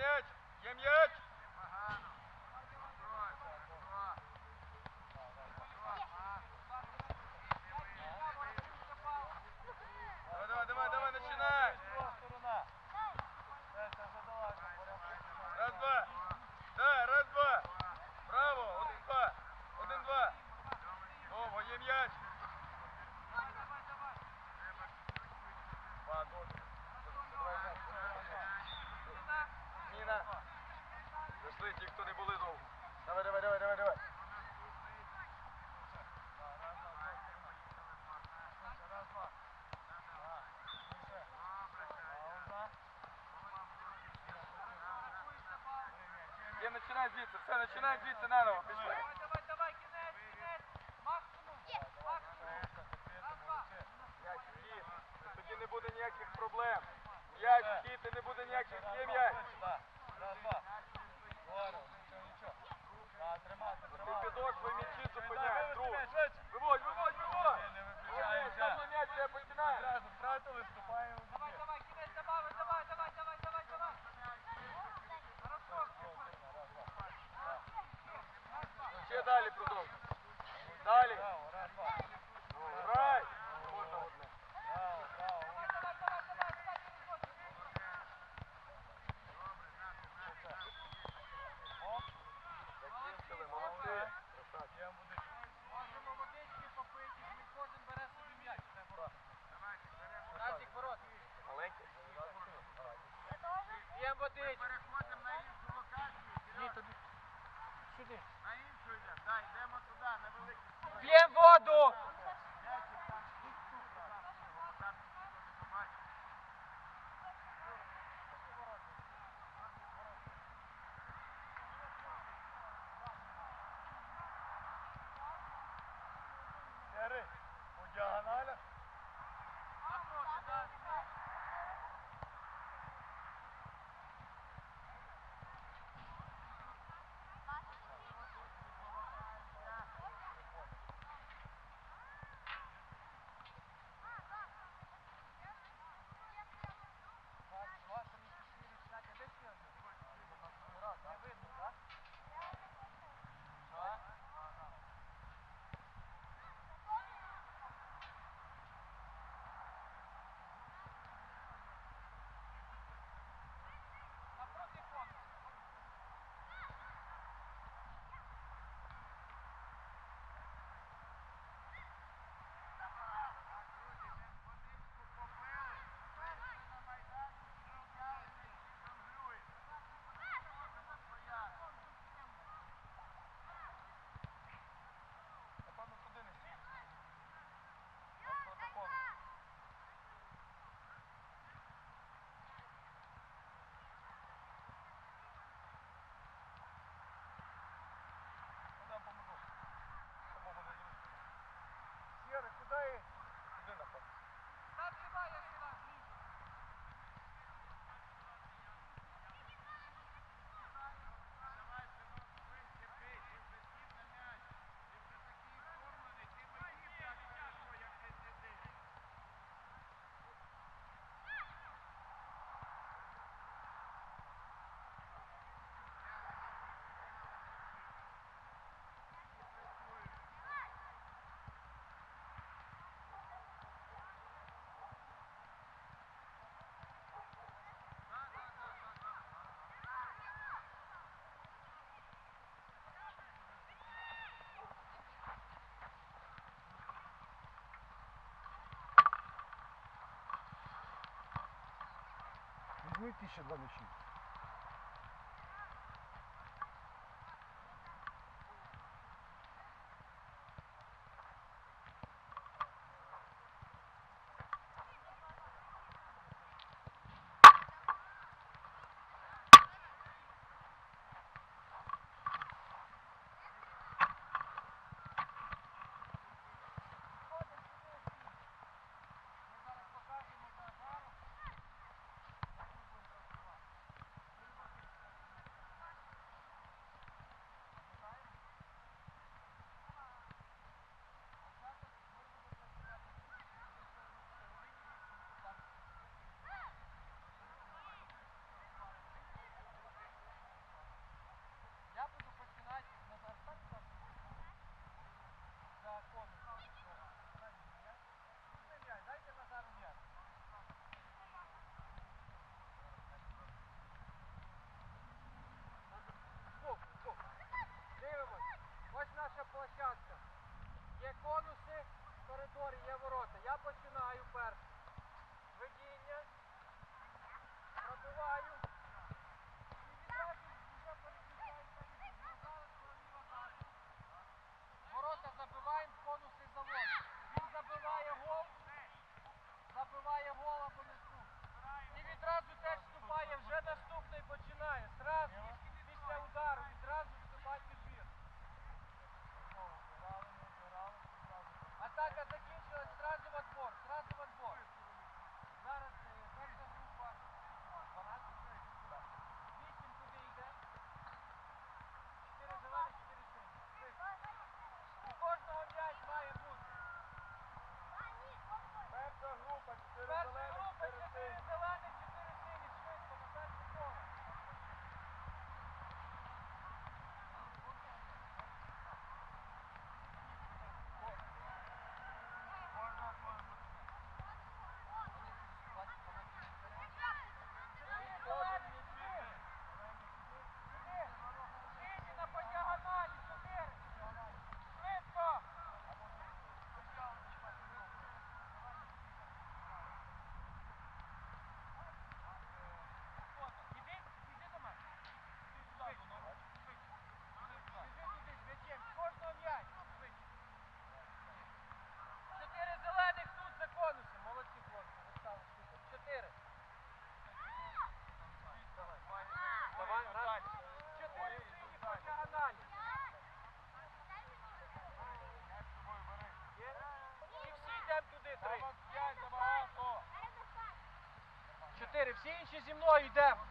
Niemiec! Niemiec! починай звідси, все, починай звідси наново, пішли. Давай, давай, давай, кінець, кінець, максимум, максимум. Раз-два. Тоді не буде ніяких проблем. М'яч вхід, не буде ніяких, є м'яч. Раз-два. Два. Рахуй 1000 два ночі. ще зі мною йдемо.